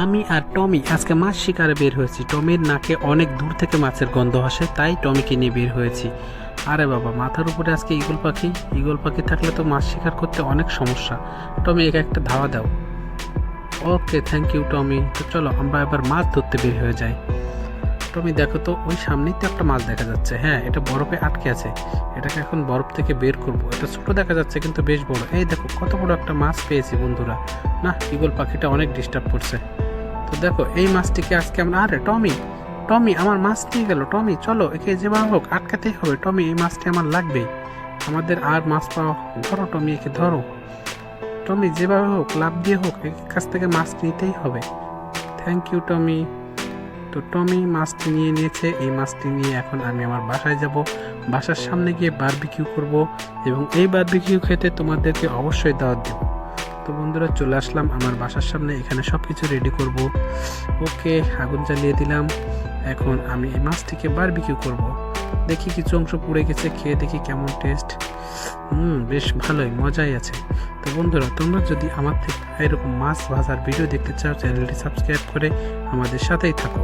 আমি আর টমি আজকে মাছ শিকারে বের হয়েছি। টমির নাকে অনেক দূর থেকে মাছের গন্ধ আসে, তাই টমিকে নিয়ে বের হয়েছি। আরে বাবা, মাথার উপরে আজকে ইগল পাখি? ইগল পাখি থাকলে তো মাছ শিকার করতে অনেক সমস্যা। টমি, একে একটা ধাওয়া দাও। Okay thank you Tommy. তো চলো, আমরা এবার মাছ ধরতে বের হয়ে যাই। টমি, দেখো তো, ওই সামনেই তো একটা মাছ দেখা যাচ্ছে। হ্যাঁ এটা বরফে আটকে আছে। এটাকে এখন বরফ থেকে বের করব। এটা ছোট দেখা যাচ্ছে, কিন্তু বেশ বড়। এই দেখো, কত বড় একটা মাছ পেয়েছি বন্ধুরা। না ইগল পাখিটা অনেক ডিস্টার্ব করছে। তো দেখো, এই মাছটিকে আজকে আমরা, আরে, টমি টমি, আমার মাছ নিয়ে গেল, টমি, চলো, একে যেভাবে হোক, আটকাতেই হবে, টমি, এই মাছটি আমার লাগবেই। আমাদের আর মাছ পাওয়া ধরো, টমি, একে ধরো। টমি, যেভাবে হোক, লাভ দিয়ে হোক, এর কাছ থেকে মাছ নিতেই হবে। Thank you Tommy. তো টমি মাছটি নিয়ে নিয়েছে, এই মাছটি নিয়ে এখন আমি আমার বাসায় যাব। বাসার সামনে গিয়ে বারবিকিউ করব এবং এই বারবিকিউ খেতে তোমাদেরকে অবশ্যই দাওয়াত দেব। তো বন্ধুরা চলে আসলাম আমার বাসার সামনে, এখানে সব কিছু রেডি করব। ওকে, আগুন জ্বালিয়ে দিলাম। এখন আমি এই মাছটিকে বারবিকিউ করব। দেখি কিছু অংশ পুড়ে গেছে, খেয়ে দেখি কেমন টেস্ট হুম, বেশ ভালোই, মজাই আছে। তো বন্ধুরা, তোমরা যদি আমার থেকে এরকম মাছ ভাজার ভিডিও দেখতে চাও চ্যানেলটি সাবস্ক্রাইব করে আমাদের সাথেই থাকো।